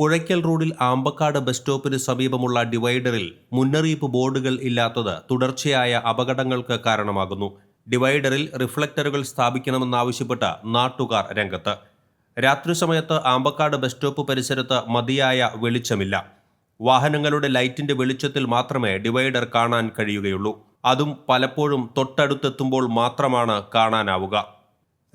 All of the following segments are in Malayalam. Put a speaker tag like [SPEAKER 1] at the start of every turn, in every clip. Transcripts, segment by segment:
[SPEAKER 1] പുഴയ്ക്കൽ റോഡിൽ ആമ്പക്കാട് ബസ് സ്റ്റോപ്പിന് സമീപമുള്ള ഡിവൈഡറിൽ മുന്നറിയിപ്പ് ബോർഡുകൾ ഇല്ലാത്തത് തുടർച്ചയായ അപകടങ്ങൾക്ക് കാരണമാകുന്നു. ഡിവൈഡറിൽ റിഫ്ലക്ടറുകൾ സ്ഥാപിക്കണമെന്നാവശ്യപ്പെട്ട് നാട്ടുകാർ രംഗത്ത്. രാത്രി സമയത്ത് ആമ്പക്കാട് ബസ് സ്റ്റോപ്പ് പരിസരത്ത് മതിയായ വെളിച്ചമില്ല. വാഹനങ്ങളുടെ ലൈറ്റിന്റെ വെളിച്ചത്തിൽ മാത്രമേ ഡിവൈഡർ കാണാൻ കഴിയുകയുള്ളൂ. അതും പലപ്പോഴും തൊട്ടടുത്തെത്തുമ്പോൾ മാത്രമാണ് കാണാനാവുക.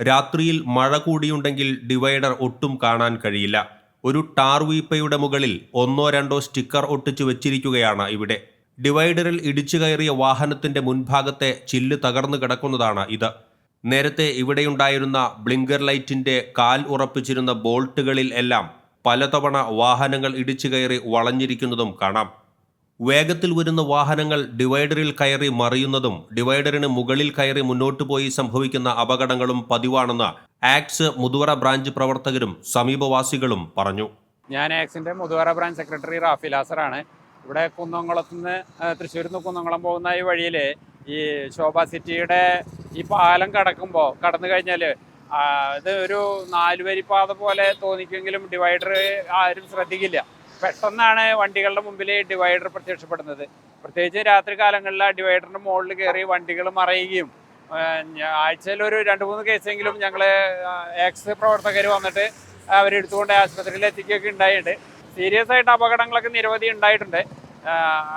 [SPEAKER 1] രാത്രിയിൽ മഴ കൂടിയുണ്ടെങ്കിൽ ഡിവൈഡർ ഒട്ടും കാണാൻ കഴിയില്ല. ഒരു ടാർ വീപ്പയുടെ മുകളിൽ ഒന്നോ രണ്ടോ സ്റ്റിക്കർ ഒട്ടിച്ചു വെച്ചിരിക്കുകയാണ് ഇവിടെ. ഡിവൈഡറിൽ ഇടിച്ചു കയറിയ വാഹനത്തിന്റെ മുൻഭാഗത്തെ ചില്ല് തകർന്നു കിടക്കുന്നതാണ് ഇത്. നേരത്തെ ഇവിടെയുണ്ടായിരുന്ന ബ്ലിങ്കർ ലൈറ്റിന്റെ കാൽ ഉറപ്പിച്ചിരുന്ന ബോൾട്ടുകളിൽ എല്ലാം പലതവണ വാഹനങ്ങൾ ഇടിച്ചു കയറി വളഞ്ഞിരിക്കുന്നതും കാണാം. വേഗത്തിൽ വരുന്ന വാഹനങ്ങൾ ഡിവൈഡറിൽ കയറി മറിയുന്നതും ഡിവൈഡറിന് മുകളിൽ കയറി മുന്നോട്ടു പോയി സംഭവിക്കുന്ന അപകടങ്ങളും പതിവാണെന്ന് ആക്സ് മുതുവറ ബ്രാഞ്ച് പ്രവർത്തകരും സമീപവാസികളും പറഞ്ഞു.
[SPEAKER 2] ഞാൻ ആക്സിന്റെ മുതുവറ ബ്രാഞ്ച് സെക്രട്ടറി റാഫി ലാസറാണ്. ഇവിടെ കുന്നംകുളത്ത് നിന്ന് തൃശ്ശൂരിൽ നിന്ന് കുന്നംകുളം പോകുന്ന ഈ വഴിയിൽ ഈ ശോഭ സിറ്റിയുടെ ഈ പാലം കടക്കുമ്പോൾ കടന്നു കഴിഞ്ഞാൽ ഇത് ഒരു നാലുവരി പാത പോലെ തോന്നിക്കുമെങ്കിലും ഡിവൈഡർ ആരും ശ്രദ്ധിക്കില്ല. പെട്ടെന്നാണ് വണ്ടികളുടെ മുമ്പിൽ ഡിവൈഡർ പ്രത്യക്ഷപ്പെടുന്നത്. പ്രത്യേകിച്ച് രാത്രി കാലങ്ങളിൽ ആ ഡിവൈഡറിന്റെ മുകളിൽ കയറി വണ്ടികൾ മറയുകയും ആഴ്ചയിൽ ഒരു രണ്ട് മൂന്ന് കേസെങ്കിലും ഞങ്ങൾ എക്സ് പ്രവർത്തകർ വന്നിട്ട് അവരെടുത്തുകൊണ്ട് ആശുപത്രിയിൽ എത്തിക്കുകയൊക്കെ ഉണ്ടായിട്ടുണ്ട്. സീരിയസ് ആയിട്ട് അപകടങ്ങളൊക്കെ നിരവധി ഉണ്ടായിട്ടുണ്ട്.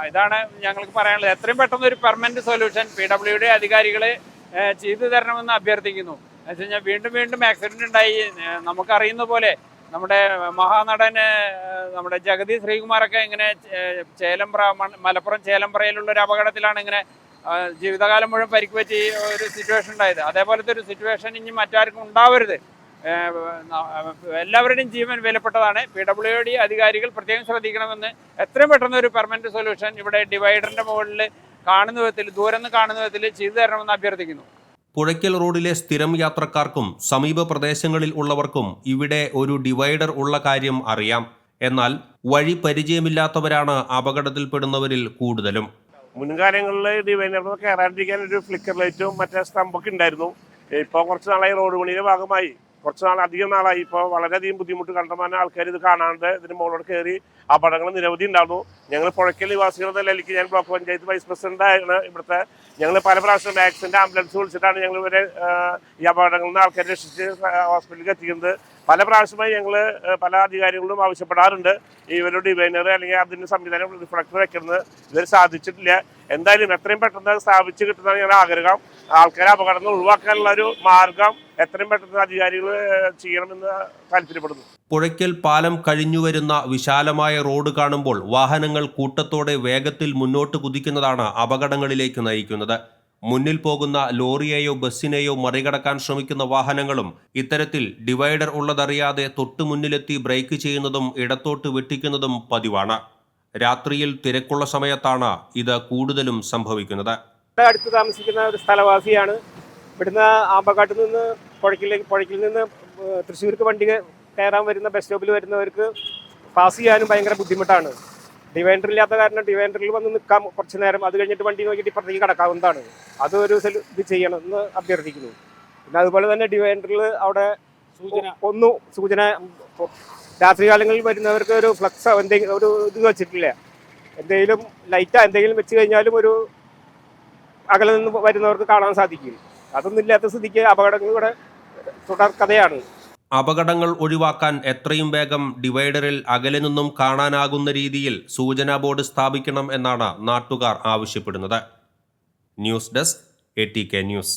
[SPEAKER 2] ഇതാണ് ഞങ്ങൾക്ക് പറയാനുള്ളത്. എത്രയും പെട്ടെന്ന് ഒരു permanent solution P W D അധികാരികൾ ചെയ്തു തരണമെന്ന് അഭ്യർത്ഥിക്കുന്നു. എന്ന് വെച്ച് കഴിഞ്ഞാൽ വീണ്ടും വീണ്ടും ആക്സിഡന്റ് ഉണ്ടായി. നമുക്കറിയുന്ന പോലെ നമ്മുടെ മഹാനടൻ നമ്മുടെ ജഗതി ശ്രീകുമാറൊക്കെ ഇങ്ങനെ ചേലമ്പ്ര മലപ്പുറം ചേലമ്പ്രയിലുള്ള ഒരു അപകടത്തിലാണ് ഇങ്ങനെ ജീവിതകാലം മുഴുവൻ പരിക്ക് പറ്റി ഒരു സിറ്റുവേഷൻ ഉണ്ടായത്. അതേപോലത്തെ ഒരു സിറ്റുവേഷൻ ഇനി മറ്റാർക്കും ഉണ്ടാവരുത്. എല്ലാവരുടെയും ജീവൻ വിലപ്പെട്ടതാണ്. പി ഡബ്ല്യു ഡി അധികാരികൾ പ്രത്യേകം ശ്രദ്ധിക്കണമെന്ന് എത്രയും പെട്ടെന്ന് ഒരു പെർമനന്റ് സൊല്യൂഷൻ ഇവിടെ ഡിവൈഡറിന്റെ മുകളിൽ കാണുന്ന വിധത്തിൽ ദൂരം കാണുന്ന വിധത്തിൽ ചെയ്തു തരണമെന്ന് അഭ്യർത്ഥിക്കുന്നു.
[SPEAKER 1] പുഴയ്ക്കൽ റോഡിലെ സ്ഥിരം യാത്രക്കാർക്കും സമീപ പ്രദേശങ്ങളിൽ ഉള്ളവർക്കും ഇവിടെ ഒരു ഡിവൈഡർ ഉള്ള കാര്യം അറിയാം. എന്നാൽ വഴി പരിചയമില്ലാത്തവരാണ് അപകടത്തിൽപ്പെടുന്നവരിൽ കൂടുതലും.
[SPEAKER 3] മുൻകാലങ്ങളിൽ ഡിവൈനറിൽ കയറാണ്ടിരിക്കാൻ ഒരു ഫ്ലിക്കർ ലൈറ്റും മറ്റേ സ്റ്റമ്പൊക്കെ ഉണ്ടായിരുന്നു. ഇപ്പോൾ കുറച്ച് നാളായി റോഡ് പണിയുടെ ഭാഗമായി. കുറച്ച് നാൾ അധികം നാളായി. ഇപ്പോൾ വളരെയധികം ബുദ്ധിമുട്ട് കണ്ടമാനം ആൾക്കാർ ഇത് കാണാണ്ട് ഇതിന് മുകളോട് കയറി അപകടങ്ങൾ നിരവധി ഉണ്ടാകുന്നു ഞങ്ങൾ പുഴയ്ക്കൽ നിവാസികൾ എന്ന നിലയ്ക്ക് ഞാൻ ബ്ലോക്ക് പഞ്ചായത്ത് വൈസ് പ്രസിഡന്റ് ആണ് ഇവിടുത്തെ. ഞങ്ങൾ പല പ്രാവശ്യം ആക്സിഡന്റ് ആംബുലൻസ് വിളിച്ചിട്ടാണ് ഞങ്ങൾ ഇവരെ ഈ അപകടങ്ങളിൽ നിന്ന് ആൾക്കാരെ രക്ഷിച്ച് ഹോസ്പിറ്റലിലേക്ക് എത്തിക്കുന്നത്. പല പ്രാവശ്യമായി ഞങ്ങൾ പല അധികാരികളും ആവശ്യപ്പെടാറുണ്ട്. ഇവരുടെ ഡിവൈനർ അല്ലെങ്കിൽ അതിന്റെ സംവിധാനം റിഫ്ലക്ടർ വെക്കുന്നത് ഇവർ സാധിച്ചിട്ടില്ല. എന്തായാലും എത്രയും പെട്ടെന്ന് സ്ഥാപിച്ച് കിട്ടുന്നതാണ് ഞങ്ങളുടെ ആഗ്രഹം. ആൾക്കാരെ അപകടങ്ങൾ ഒഴിവാക്കാനുള്ള ഒരു മാർഗം എത്രയും പെട്ടെന്ന് അധികാരികൾ ചെയ്യണമെന്ന് താല്പര്യപ്പെടുന്നു.
[SPEAKER 1] പുഴയ്ക്കൽ പാലം കഴിഞ്ഞുവരുന്ന വിശാലമായ റോഡ് കാണുമ്പോൾ വാഹനങ്ങൾ കൂട്ടത്തോടെ വേഗത്തിൽ മുന്നോട്ട് കുതിക്കുന്നതാണ് അപകടങ്ങളിലേക്ക് നയിക്കുന്നത്. മുന്നിൽ പോകുന്ന ലോറിയെയോ ബസ്സിനെയോ മറികടക്കാൻ ശ്രമിക്കുന്ന വാഹനങ്ങളും ഇത്തരത്തിൽ ഡിവൈഡർ ഉള്ളതറിയാതെ തൊട്ടു മുന്നിലെത്തി ബ്രേക്ക് ചെയ്യുന്നതും ഇടത്തോട്ട് വെട്ടിക്കുന്നതും പതിവാണ്. രാത്രിയിൽ തിരക്കുള്ള സമയത്താണ് ഇത് കൂടുതലും സംഭവിക്കുന്നത്.
[SPEAKER 4] അടുത്ത് താമസിക്കുന്ന ഒരു സ്ഥലവാസിയാണ്. ഇവിടുന്ന് ആമ്പക്കാട്ടിൽ നിന്ന് പുഴയ്ക്കിലേക്ക് പുഴയ്ക്കിൽ നിന്ന് തൃശ്ശൂർക്ക് വണ്ടി കയറാൻ വരുന്ന ബസ് സ്റ്റോപ്പിൽ വരുന്നവർക്ക് പാസ് ചെയ്യാനും ഭയങ്കര ബുദ്ധിമുട്ടാണ്. ഡിവൈൻഡർ ഇല്ലാത്ത കാരണം ഡിവൈൻഡറിൽ വന്ന് നിൽക്കാം കുറച്ച് നേരം. അത് കഴിഞ്ഞിട്ട് വണ്ടി നോക്കിയിട്ട് ഇപ്പുറത്തേക്ക് കിടക്കാവുന്നതാണ്. അതൊരു സെൽ ഇത് ചെയ്യണം എന്ന് അഭ്യർത്ഥിക്കുന്നു. പിന്നെ അതുപോലെ തന്നെ ഡിവൈൻഡറിൽ അവിടെ ഒന്ന് സൂചന രാത്രികാലങ്ങളിൽ വരുന്നവർക്ക് ഒരു ഫ്ലക്സ് എന്തെങ്കിലും ഒരു ഇത് വെച്ചിട്ടില്ല. എന്തെങ്കിലും ലൈറ്റാ എന്തെങ്കിലും വെച്ച് കഴിഞ്ഞാലും ഒരു അകലെ നിന്ന് വരുന്നവർക്ക് കാണാൻ സാധിക്കും. അതൊന്നും ഇല്ലാത്ത സ്ഥിതിക്ക് അപകടങ്ങൾ ഇവിടെ തുടർ കഥയാണ്.
[SPEAKER 1] അപകടങ്ങൾ ഒഴിവാക്കാൻ എത്രയും വേഗം ഡിവൈഡറിൽ അകലെ നിന്നും കാണാനാകുന്ന രീതിയിൽ സൂചനാ ബോർഡ് സ്ഥാപിക്കണം എന്നാണ് നാട്ടുകാർ ആവശ്യപ്പെടുന്നത്. News desk A T K news.